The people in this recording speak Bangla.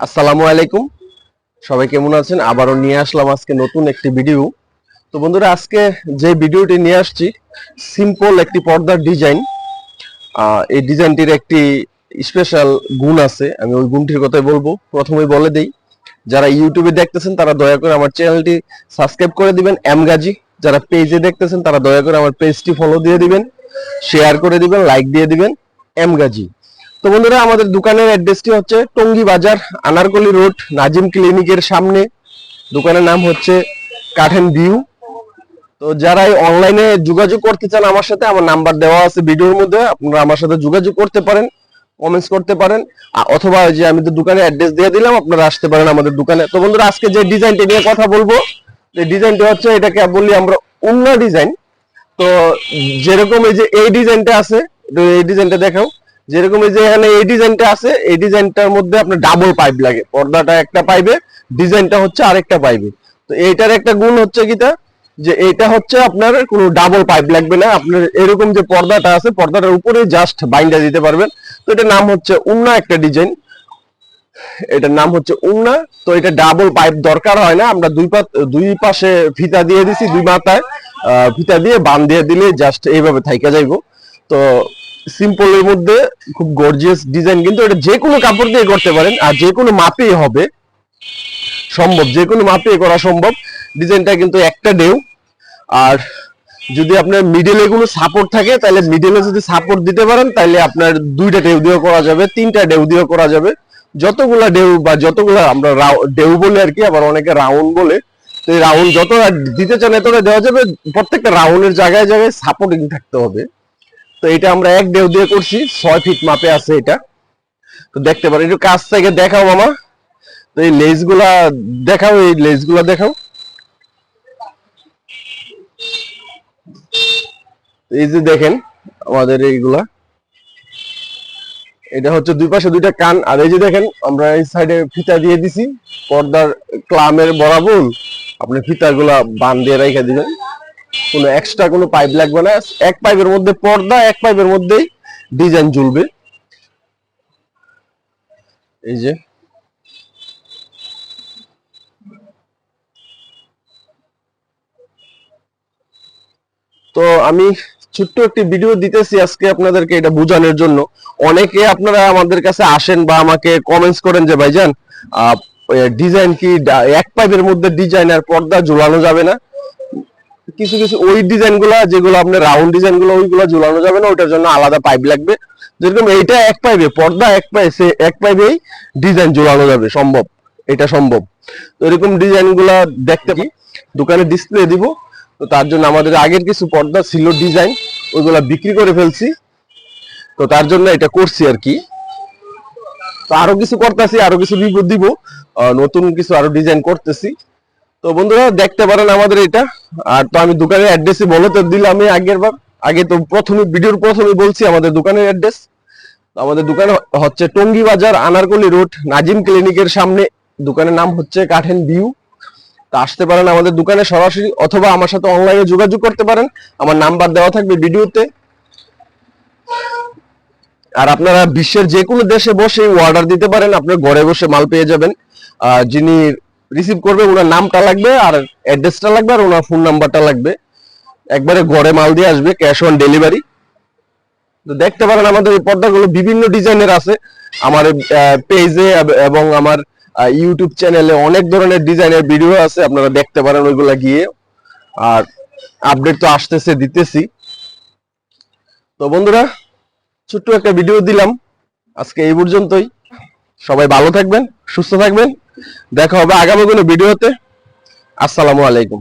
আসসালামু আলাইকুম। সবাই কেমন আছেন? আবারও নিয়ে আসলাম আজকে নতুন একটি ভিডিও। তো বন্ধুরা, আজকে যে ভিডিওটি নিয়ে আসছি সিম্পল একটি পর্দার ডিজাইন এই ডিজাইনটির একটি স্পেশাল গুণ আছে, আমি ওই গুণটির কথাই বলব। প্রথমেই বলে দেই, যারা ইউটিউবে দেখতেছেন, তারা দয়া করে আমার চ্যানেলটি সাবস্ক্রাইব করে দিবেন। এম গাজী যারা পেজে দেখতেছেন, তারা দয়া করে আমার পেজটি ফলো দিয়ে দিবেন। শেয়ার করে দিবেন লাইক দিয়ে দিবেন। এম গাজী তো বন্ধুরা, আমাদের দোকানের অ্যাড্রেসটি হচ্ছে টঙ্গী বাজার, আনারকলি রোড, নাজিম ক্লিনিকের সামনে। দোকানের নাম হচ্ছে কাঠেন ভিউ। তো যারা অনলাইনে যোগাযোগ করতে চান আমার সাথে, আমার নাম্বার দেওয়া আছে ভিডিওর মধ্যে, আপনারা আমার সাথে যোগাযোগ করতে পারেন কমেন্টস করতে পারেন। অথবা যে আমি তো দোকানে অ্যাড্রেস দিয়ে দিলাম, আপনারা আসতে পারেন আমাদের দোকানে। তো বন্ধুরা, আজকে যে ডিজাইনটি নিয়ে কথা বলব, এই ডিজাইনটি হচ্ছে, এটাকে বলি আমরা উন্না ডিজাইন তো যেরকম এই যে এই ডিজাইনটা আছে, এই ডিজাইনটা দেখাও। যেরকম এই যে এখানে এই ডিজাইনটা আছে, এই ডিজাইনটার মধ্যে আপনার ডাবল পাইপ লাগে। পর্দাটা একটা পাইবে ডিজাইনটা হচ্ছে আরেকটা পাইবে তো এইটার একটা গুণ হচ্ছে কিটা? যে এটা হচ্ছে আপনার কোনো ডাবল পাইপ লাগবে না। আপনার এরকম যে পর্দাটা আছে, পর্দাটার উপরে জাস্ট বাইন্ডা দিতে পারবেন। তো এটার নাম হচ্ছে উন্না একটা ডিজাইন। এটার নাম হচ্ছে উন্না। তো এটা ডাবল পাইপ দরকার হয় না। আমরা দুই দুই পাশে ফিতা দিয়ে দিছি, দুই মাথায় ফিতা দিয়ে বান দিয়ে দিলে জাস্ট এইভাবে থাইকা যাইবো। তো সিম্পলের মধ্যে খুব গর্জিয়াস ডিজাইন কিন্তু এটা যে কোনো কাপড় দিয়ে করতে পারেন, আর যে কোনো মাপেই হবে। সম্ভব, যে কোনো মাপে করা সম্ভব। ডিজাইনটা কিন্তু একটা ডেউ আর যদি আপনার মিডলে কোনো সাপোর্ট থাকে, তাহলে মিডলে যদি সাপোর্ট দিতে পারেন, তাহলে আপনার দুইটা ডেউ দিয়ে করা যাবে, তিনটা ডেউ দিয়ে করা যাবে। যতগুলা ডেউ বা যতগুলা আমরা ডেউ বলে আর কি, আবার অনেকে রাউন্ড বলে, তো এই রাউন্ড যত দিতে চান, এতটা দেওয়া যাবে। প্রত্যেকটা রাউন্ডের জায়গায় জায়গায় সাপোর্টিং থাকতে হবে। তো এটা আমরা এক দেহ দিয়ে করছি, ছয় ফিট মাপে আছে এটা। তো দেখতে পারেন, একটু কাছ থেকে দেখাও মামা। তো এই লেজগুলা দেখাও, এই লেজগুলা দেখাও। এই যে দেখেন, আমাদের এইগুলা। এটা হচ্ছে দুই পাশে দুইটা কান, আর এই যে দেখেন, আমরা এই সাইডে ফিতা দিয়ে দিছি। পর্দার ক্লামের বরাবর আপনি ফিতাগুলা বান দিয়ে রেখে দিবেন। কোনো এক্সট্রা কোনো পাইপ লাগবে না। এক পাইপের মধ্যে পর্দা, এক পাইপের মধ্যেই ডিজাইন ঝুলবে এই যে। তো আমি ছোট্ট একটি ভিডিও দিতেছি আজকে আপনাদেরকে এটা বোঝানোর জন্য। অনেকে আপনারা আমাদের কাছে আসেন বা আমাকে কমেন্টস করেন যে, ভাইজান ডিজাইন কি, এক পাইপের মধ্যে ডিজাইন আর পর্দা ঝুলানো যাবে না? কিছু কিছু ওই ডিজাইনগুলা যেগুলো আপনার রাউন্ড ডিজাইনগুলো ওইগুলো ঝুলানো যাবে না, ওইটার জন্য আলাদা পাইপ লাগবে। যেরকম এইটা এক পাইপে পর্দা এক পাইপ এক পাইপেই ডিজাইন ঝুলানো যাবে, সম্ভব। এটা সম্ভব। তো এরকম ডিজাইনগুলা দেখতে পাই। দোকানে ডিসপ্লে দিব। তো তার জন্য আমাদের আগের কিছু পর্দা ছিল ডিজাইন, ওইগুলা বিক্রি করে ফেলছি। তো তার জন্য এটা করছি আর কি। তো আরও কিছু করতেছি আরও কিছু দিব নতুন কিছু আরও ডিজাইন করতেছি। তো বন্ধুরা, দেখতে পারেন আমাদের এটা। আর তো আমি দোকানের অ্যাড্রেসই বলে তো দিলাম আমি আগের বার। আগে তো প্রথমে, ভিডিওর প্রথমে বলছি আমাদের দোকানের অ্যাড্রেস আমাদের দোকান হচ্ছে টঙ্গী বাজার, আনারকলি রোড, নাজিম ক্লিনিকের সামনে। দোকানের নাম হচ্ছে কাঠেন ভিউ। তা আসতে পারেন আমাদের দোকানে সরাসরি, অথবা আমার সাথে অনলাইনে যোগাযোগ করতে পারেন। আমার নাম্বার দেওয়া থাকবে ভিডিওতে। আর আপনারা বিশ্বের যে কোনো দেশে বসে অর্ডার দিতে পারেন। আপনার ঘরে বসে মাল পেয়ে যাবেন। যিনি রিসিভ করবে, ওনার নামটা লাগবে আর অ্যাড্রেসটা লাগবে আর ওনার ফোন নাম্বারটা লাগবে। একবারে ঘরে মাল দিয়ে আসবে ক্যাশ অন ডেলিভারি তো দেখতে পারেন আমাদের এই পর্দাগুলো বিভিন্ন ডিজাইনের আছে। আমার পেজে এবং আমার ইউটিউব চ্যানেলে অনেক ধরনের ডিজাইনের ভিডিও আছে, আপনারা দেখতে পারেন ওইগুলা গিয়ে। আর আপডেট তো আসতেছে, দিতেছি। তো বন্ধুরা, ছোট্ট একটা ভিডিও দিলাম। আজকে এই পর্যন্তই। সবাই ভালো থাকবেন সুস্থ থাকবেন। দেখা হবে আগামী কোনো ভিডিওতে। আসসালামু আলাইকুম।